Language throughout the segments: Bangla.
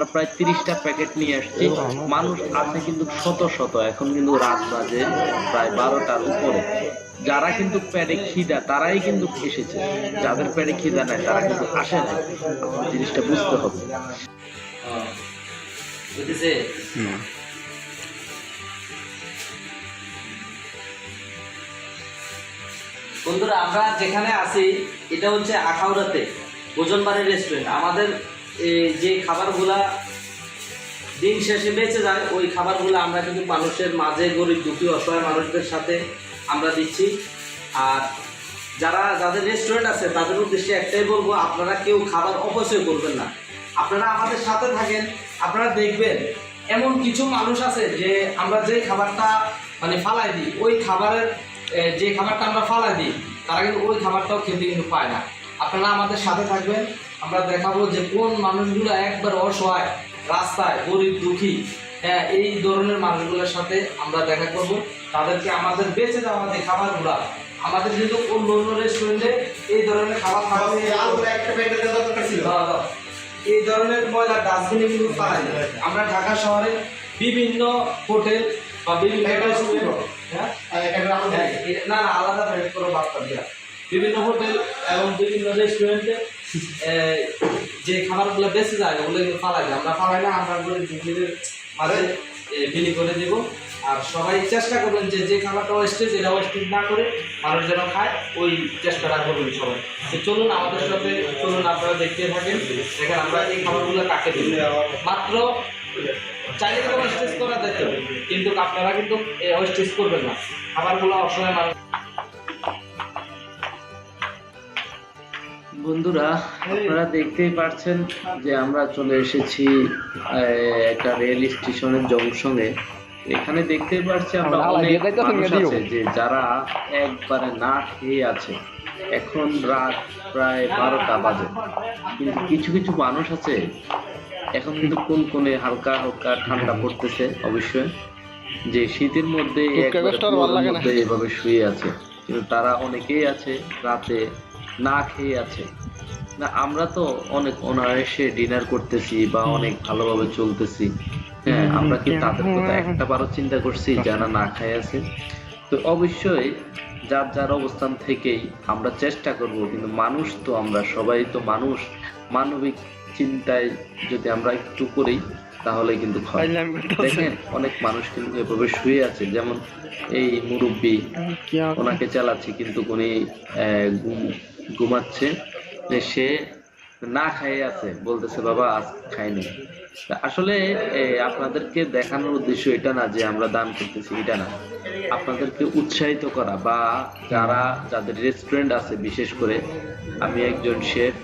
আমরা প্রায় তিরিশটা প্যাকেট নিয়ে আসছি। মানুষ আছে কিন্তু শত শত এখন কিন্তু রাত বাজে প্রায় বারোটার উপরে। যারা কিন্তু প্যাডে খিদা তারাই কিন্তু এসেছে। যাদের প্যাডে খিদা নাই তারা কিন্তু আসে না জিনিসটা বুঝতে হবে। বন্ধুরা আমরা যেখানে আছি এটা হচ্ছে আখাউড়াতে ওজন বাড়ির রেস্টুরেন্ট আমাদের যে খাবারগুলা দিন শেষে বেঁচে যায়, ওই খাবারগুলো আমরা কিন্তু মানুষের মাঝে গরিব দুঃখী অসহায় মানুষদের সাথে আমরা দিচ্ছি। আর যারা, যাদের রেস্টুরেন্ট আছে, তাদের উদ্দেশ্যে একটাই বলব, আপনারা কেউ খাবার অপচয় করবেন না। আপনারা আমাদের সাথে থাকেন, আপনারা দেখবেন, এমন কিছু মানুষ আছে যে আমরা যে খাবারটা মানে ফালাই দিই, ওই খাবারের যে খাবারটা আমরা ফালাই দিই, তারা কিন্তু ওই খাবারটাও খেতে কিন্তু পায় না। আপনারা আমাদের সাথে থাকবেন আমরা দেখাবো যে কোন মানুষগুলো একবার অসহায় রাস্তায় গরিব দুঃখী। হ্যাঁ এই ধরনের মানুষগুলোর সাথে আমরা দেখা করব। তাদেরকে আমাদের বেঁচে যাওয়া যে খাবারগুলো আমাদের কিন্তু অন্য অন্য রেস্টুরেন্টে এই ধরনের খাবার খাওয়া। এই ধরনের ময়লা ডাস্টবিনে কিন্তু পাওয়া যায় আমরা ঢাকা শহরে বিভিন্ন হোটেল বা বিভিন্ন হ্যাঁ? হ্যাঁ, এটা- না না আলাদা বিভিন্ন হোটেল এবং বিভিন্ন রেস্টুরেন্টে যে খাবারগুলো বেঁচে যায় ওগুলো ফালাই যায় আমরা ফালাই না, আমরা নিজেদের মাঝে বিলি করে দেব। আর সবাই চেষ্টা করবেন যে যে খাবারটা ওয়েস্টেজ এটা ওয়েস্টেজ না করে মানুষ যেন খায়, ওই চেষ্টাটা করবেন সবাই। তো চলুন আমাদের সাথে, চলুন আপনারা দেখতে থাকেন। দেখেন, আমরা এই খাবারগুলো কাকে দিই। মাত্র চাইলে তো ওয়েস্টেজ করা যেত, কিন্তু আপনারা কিন্তু ওয়েস্টেজ করবেন না। খাবারগুলো অসময় মানুষ বন্ধুরা আপনারা দেখতেই পাচ্ছেন যে আমরা চলে এসেছি একটা রেল স্টেশনের জংশনে। এখানে দেখতেই পাচ্ছি আমরা অনেক মানুষ আছে যে যারা একবারে না খেয়ে আছে। এখন রাত প্রায় বারোটা বাজে। কিন্তু কিছু কিছু মানুষ আছে এখন কিন্তু কোন কোনে হালকা হালকা ঠান্ডা পড়তেছে অবশ্যই। যে শীতের। মধ্যে এভাবে শুয়ে আছে। কিন্তু তারা অনেকেই আছে রাতে না খেয়ে আছে। না আমরা তো অনেক অনায়াসে ডিনার করতেছি বা অনেক ভালোভাবে চলতেছি। হ্যাঁ আমরা কি তাদের কথা একটা বারো চিন্তা করছি যারা না খায় আছে? তো অবশ্যই যার যার অবস্থান থেকেই আমরা চেষ্টা করব কিন্তু মানুষ তো আমরা সবাই তো মানুষ। মানবিক চিন্তায় যদি আমরা একটু করি তাহলে কিন্তু হয়। দেখেন অনেক মানুষ কিন্তু এভাবে শুয়ে আছে যেমন এই মুরব্বী ওনাকে চালাচ্ছি কিন্তু উনি ঘুম- ঘুমাচ্ছে সে না খাইয়ে আছে। বলতেছে, বাবা, আজ খাইনি। আসলে আপনাদেরকে দেখানোর উদ্দেশ্য এটা না যে আমরা দান করতেছি, এটা না। আপনাদেরকে উৎসাহিত করা বা যারা, যাদের রেস্টুরেন্ট আছে, বিশেষ করে আমি একজন শেফ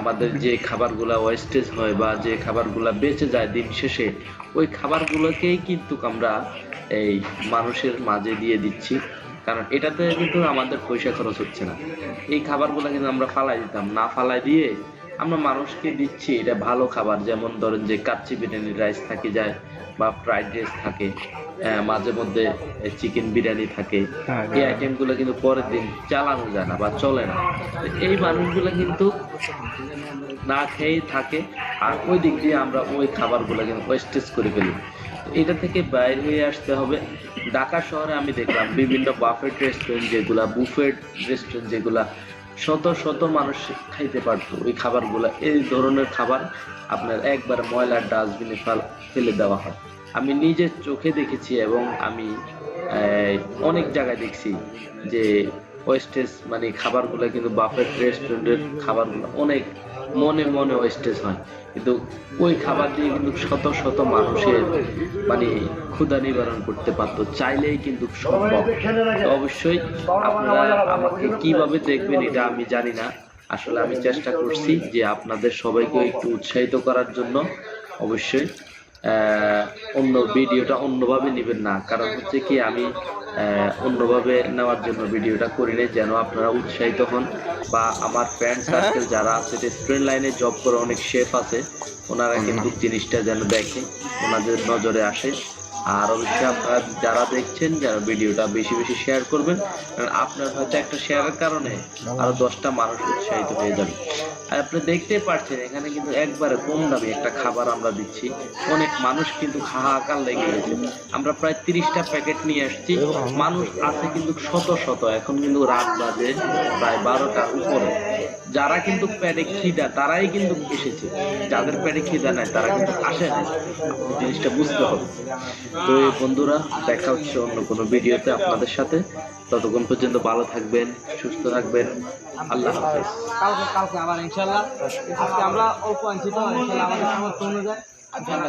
আমাদের যে খাবারগুলা ওয়েস্টেজ হয় বা যে খাবারগুলা বেঁচে যায় দিন শেষে, ওই খাবারগুলোকেই কিন্তু আমরা এই মানুষের মাঝে দিয়ে দিচ্ছি। কারণ এটাতে কিন্তু আমাদের পয়সা খরচ হচ্ছে না। এই খাবারগুলো কিন্তু আমরা ফালাই দিতাম। না ফালাই দিয়ে আমরা মানুষকে দিচ্ছি এটা ভালো খাবার। যেমন ধরেন যে কাচ্চি বিরিয়ানি রাইস থাকে যায় বা ফ্রাইড রাইস থাকে মাঝে মধ্যে চিকেন বিরিয়ানি থাকে। হ্যাঁ, এই আইটেমগুলো কিন্তু পরের দিন চালানো যায় না বা চলে না। এই মানুষগুলো কিন্তু না খেয়েই থাকে। আর ওই দিক দিয়ে আমরা ওই খাবারগুলো কিন্তু ওয়েস্টেজ করে ফেলি। এটা থেকে বাইরে হয়ে আসতে হবে। ঢাকা শহরে আমি দেখলাম বিভিন্ন বাফেট রেস্টুরেন্ট যেগুলা বুফেট রেস্টুরেন্ট যেগুলা, শত শত মানুষ খাইতে পারতো। ওই খাবারগুলা, এই ধরনের খাবার আপনার একবার ময়লার ডাস্টবিনে ফেলে দেওয়া হয়। আমি নিজের চোখে দেখেছি এবং আমি অনেক জায়গায় দেখছি যে ওয়েস্টেজ মানে খাবারগুলো কিন্তু বাফেট রেস্টুরেন্টের খাবারগুলো অনেক মনে মনে ওয়েস্টেজ হয়। কিন্তু ওই খাবার দিয়ে কিন্তু শত শত মানুষের মানে ক্ষুধা নিবারণ করতে পারতো। চাইলেই কিন্তু সম্ভব। অবশ্যই আপনারা আমাকে কীভাবে দেখবেন এটা আমি জানি না। আসলে আমি চেষ্টা করছি যে আপনাদের সবাইকে একটু উৎসাহিত করার জন্য। অবশ্যই অন্য ভিডিওটা অন্যভাবে নেবেন না। কারণ হচ্ছে কি আমি অন্যভাবে নেওয়ার জন্য ভিডিওটা করি নাই যেন আপনারা উৎসাহিত হন বা আমার ফ্রেন্ড সার্কেল যারা আছে রেস্টুরেন্ট লাইনে জব করে অনেক শেফ আছে ওনারা কিন্তু জিনিসটা যেন দেখে ওনাদের নজরে আসে। আর অবশ্যই আপনারা যারা দেখছেন, যারা ভিডিওটা বেশি বেশি শেয়ার করবেন, কারণ আপনার হয়তো একটা শেয়ারের কারণে আরও দশটা মানুষ উৎসাহিত হয়ে যাবে। আর আপনি দেখতেই পাচ্ছেন এখানে কিন্তু একবারে কম দামে একটা খাবার আমরা দিচ্ছি। অনেক মানুষ কিন্তু হাহাকার লেগে গেছে। আমরা প্রায় তিরিশটা প্যাকেট নিয়ে আসছি। মানুষ আছে কিন্তু শত শত। এখন কিন্তু রাত বাজে প্রায় বারোটার উপরে। যারা কিন্তু পেটে খিদা, তারাই কিন্তু এসেছে। যাদের পেটে খিদা নাই, তারা কিন্তু আসে না জিনিসটা বুঝতে হবে। তো এই বন্ধুরা, দেখা হচ্ছে অন্য কোনো ভিডিওতে আপনাদের সাথে। ততক্ষণ পর্যন্ত ভালো থাকবেন, সুস্থ থাকবেন। আল্লাহ হাফেজ। কালকে কালকে আবার ইনশাল্লাহ আমরা অল্প আনছি তো ইনশাল্লাহ আমাদের অনুযায়ী